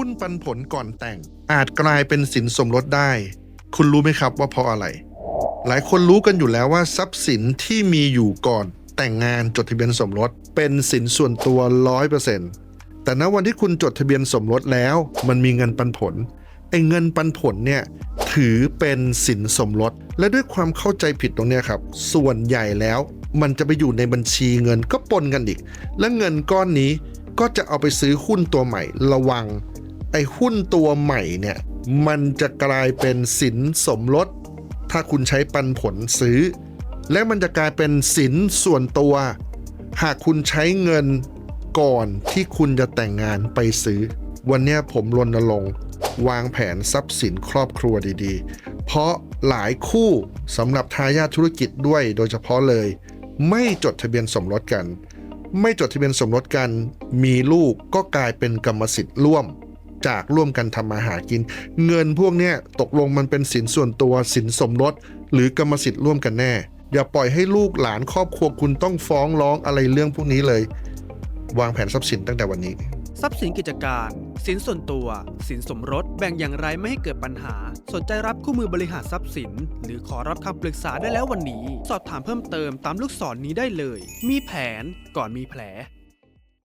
หุ้นปันผลก่อนแต่ง อาจกลายเป็นสินสมรสได้ คุณรู้ไหมครับว่าเพราะอะไร หลายคนรู้กันอยู่แล้วว่าทรัพย์สินที่มีอยู่ก่อนแต่งงานจดทะเบียนสมรส เป็นสินส่วนตัว 100%แต่ณวันที่คุณจดทะเบียนสมรสแล้ว มันมีเงินปันผลไอ้เงินปันผลเนี่ยถือเป็นสินสมรส และด้วยความเข้าใจผิดตรงนี้ครับ ส่วนใหญ่แล้วมันจะไปอยู่ในบัญชีเงินก็ปนกันอีก และเงินก้อนนี้ก็จะเอาไปซื้อหุ้นตัวใหม่ระวัง ไอ้หุ้นตัวใหม่เนี่ย มันจะกลายเป็นสินสมรส ถ้าคุณใช้ปันผลซื้อ และมันจะกลายเป็นสินส่วนตัว หากคุณใช้เงินก่อนที่คุณจะแต่งงานไปซื้อ วันนี้ผมรณรงค์วางแผนทรัพย์สินครอบครัวดีๆ เพราะหลายคู่สำหรับทายาทธุรกิจด้วยโดยเฉพาะเลย ไม่จดทะเบียนสมรสกัน ไม่จดทะเบียนสมรสกัน มีลูกก็กลายเป็นกรรมสิทธิ์ร่วม จากร่วมกันทำมาหากิน เงินพวกเนี้ยตกลงมันเป็นสินส่วนตัวสินสมรส หรือกรรมสิทธิ์ร่วมกันแน่ อย่าปล่อยให้ลูกหลานครอบครัวคุณต้องฟ้องร้องอะไรเรื่องพวกนี้เลย วางแผนทรัพย์สินตั้งแต่วันนี้ ทรัพย์สินกิจการ สินส่วนตัว สินสมรส แบ่งอย่างไรไม่ให้เกิดปัญหา สนใจรับคู่มือบริหารทรัพย์สิน หรือขอรับคำปรึกษาได้แล้ววันนี้ สอบถามเพิ่มเติมตามลูกศรนนี้ได้เลย มีแผนก่อนมีแผล